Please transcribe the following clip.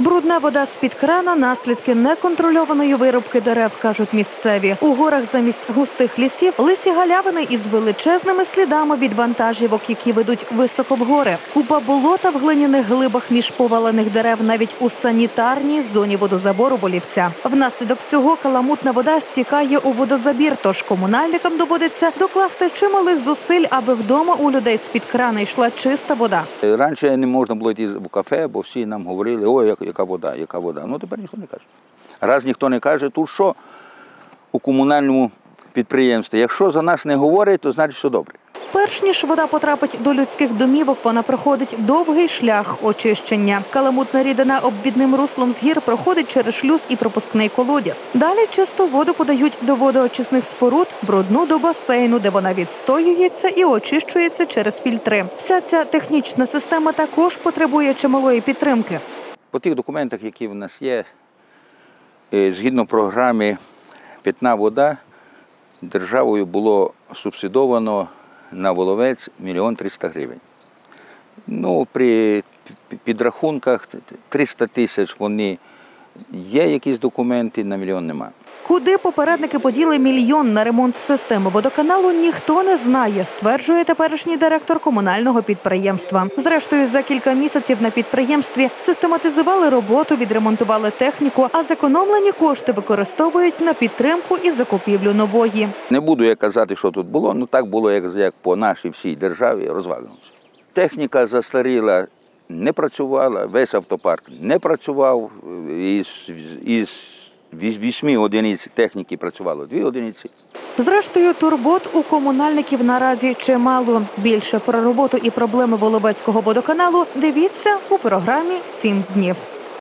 Брудна вода з-під крана – наслідки неконтрольованої вирубки дерев, кажуть місцеві. У горах замість густих лісів лисі галявини із величезними слідами від вантажівок, які ведуть високо в гори. Купа болота в глиняних глибах між повалених дерев навіть у санітарній зоні водозабору Болівця. Внаслідок цього каламутна вода стікає у водозабір, тож комунальникам доводиться докласти чималих зусиль, аби вдома у людей з-під крана йшла чиста вода. Раніше не можна було йти в кафе, бо всі нам говорили, ой, як- яка вода, яка вода. Ну тепер ніхто не каже. Раз ніхто не каже, тут що у комунальному підприємстві. Якщо за нас не говорять, то значить, що добре. Перш ніж вода потрапить до людських домівок, вона проходить довгий шлях очищення. Каламутна рідина обвідним руслом з гір проходить через шлюз і пропускний колодязь. Далі чисту воду подають до водоочисних споруд, брудну до басейну, де вона відстоюється і очищується через фільтри. Вся ця технічна система також потребує чималої підтримки. По тих документах, які в нас є, е, згідно програми Питна вода, державою було субсидовано на воловець мільйон 300 гривень. Ну, при підрахунках 300 тисяч вони є якісь документи, на мільйон немає. Куди попередники поділи мільйон на ремонт системи водоканалу, ніхто не знає, стверджує теперішній директор комунального підприємства. Зрештою, за кілька місяців на підприємстві систематизували роботу, відремонтували техніку, а зекономлені кошти використовують на підтримку і закупівлю нової. Не буду я казати, що тут було, ну так було, як, як по нашій всій державі розвалено. Техніка застаріла, не працювала, весь автопарк не працював. Із, із віс- вісьми одиниць техніки працювало дві одиниці. Зрештою, турбот у комунальників наразі чимало. Більше про роботу і проблеми Воловецького водоканалу дивіться у програмі «Сім днів.